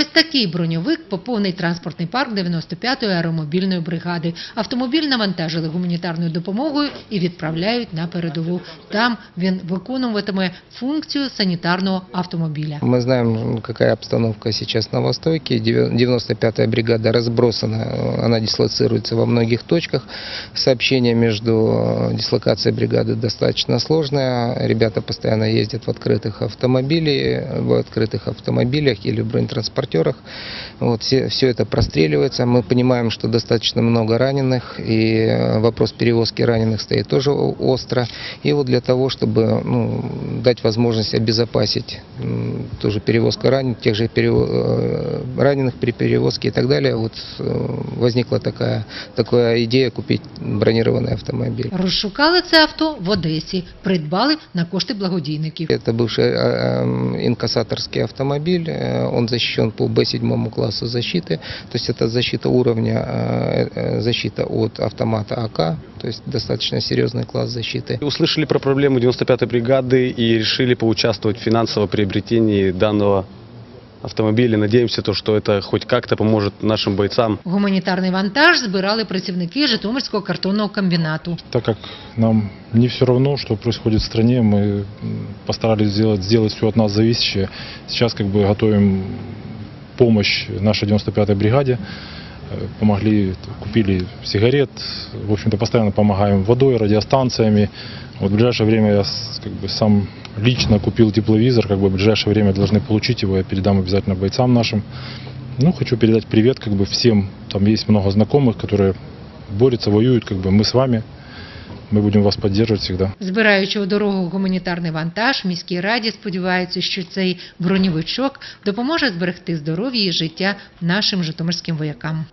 Ось такий броньовик поповнить транспортний парк 95-ї аеромобільної бригади. Автомобіль навантажили гуманітарною допомогою і відправляють на передову. Там він виконуватиме функцію санітарного автомобіля. Мы знаем, ну, какая обстановка сейчас на Востоке. Девя- 95-я бригада разбросана, э, она дислоцируется во многих точках. Сообщение между э, дислокацией бригады достаточно сложное. Ребята постоянно ездят в открытых автомобилях, в открытых автомобилях или в бронетранспортерах. Вот, все, все это простреливается. Мы понимаем, что достаточно много раненых, и э, вопрос перевозки раненых стоит тоже о- остро. И вот для того, чтобы ну, дать возможность обезопасить м, тоже перевозку раненых, тех же перево- э, раненых при перевозке и так далее, вот э, возникла такая, такая идея купить бронированный автомобиль. Розшукали це авто в Одесі, придбали на кошти благодійників. Это бывший э, э, инкассаторский автомобиль, э, он защищен по Б7 классу защиты, то есть это защита уровня, э, э, защита от автомата АК, то есть достаточно серьезный класс защиты. Услышали про проблему 95-й бригады и решили поучаствовать в финансовом приобретении данного автомобиля. Надеемся, то, что это хоть как-то поможет нашим бойцам Гуманітарний вантаж збирали працівники Житомирського картонного комбінату. Так как нам не все равно, что происходит в стране, мы м, постарались сделать, сделать все от нас зависящее. Сейчас как бы готовим помощь нашей 95-й бригаде. Э, Помогли, купили сигарет, в общем-то постоянно помогаем водой, радиостанциями. Вот в ближайшее время я как бы сам лично купил тепловизор, как бы в ближайшее время должны получить его, я передам обязательно бойцам нашим. Ну, хочу передать привет как бы всем, там есть много знакомых, которые борются, воюют, как бы мы с вами, мы будемо вас підтримувати завжди. Збираючи у дорогу гуманітарний вантаж, міській раді сподіваються, що цей броньовичок допоможе зберегти здоров'я і життя нашим житомирським воякам.